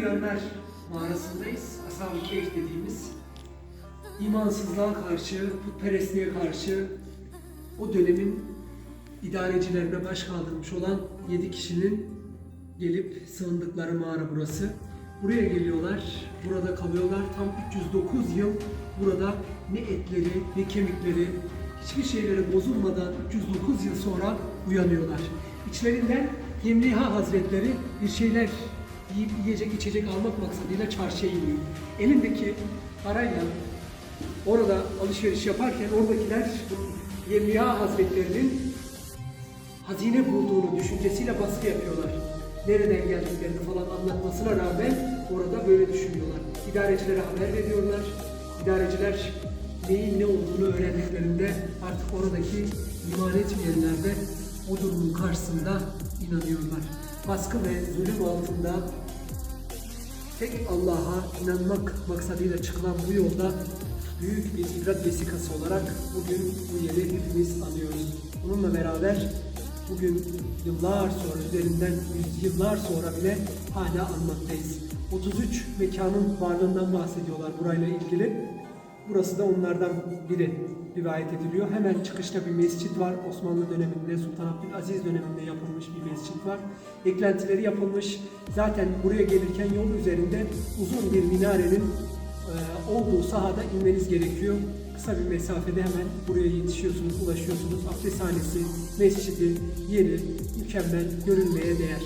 Uyanlar mağarasındayız. Ashab-ı Kehf dediğimiz imansızlığa karşı, putperestliğe karşı o dönemin idarecilerine baş kaldırmış olan 7 kişinin gelip sığındıkları mağara burası. Buraya geliyorlar, burada kalıyorlar. Tam 309 yıl burada ne etleri ne kemikleri hiçbir şeyleri bozulmadan 309 yıl sonra uyanıyorlar. İçlerinden Yemliha Hazretleri bir şeyler yiyip yiyecek içecek almak maksadıyla çarşıya iniyor. Elindeki parayla orada alışveriş yaparken oradakiler Yemliha Hazretlerinin hazine bulduğunu düşüncesiyle baskı yapıyorlar. Nereden geldiklerini falan anlatmasına rağmen orada böyle düşünüyorlar. İdarecilere haber veriyorlar. İdareciler neyin ne olduğunu öğrendiklerinde artık oradaki iman etmeyenler de o durumun karşısında inanıyorlar. Baskı ve zulüm altında tek Allah'a inanmak maksadıyla çıkılan bu yolda büyük bir ibret vesikası olarak bugün bu yeri hepimiz anıyoruz. Bununla beraber bugün yıllar sonra, üzerinden yüzyıllar sonra bile hala anmaktayız. 33 mekanın varlığından bahsediyorlar burayla ilgili. Burası da onlardan biri rivayet ediliyor. Hemen çıkışta bir mescit var. Osmanlı döneminde, Sultan Abdülaziz döneminde yapılmış bir mescit var. Eklentileri yapılmış. Zaten buraya gelirken yol üzerinde uzun bir minarenin e, olduğu sahada inmeniz gerekiyor. Kısa bir mesafede hemen buraya yetişiyorsunuz, ulaşıyorsunuz. Abdesthanesi, mescidi, yeri mükemmel, görülmeye değer.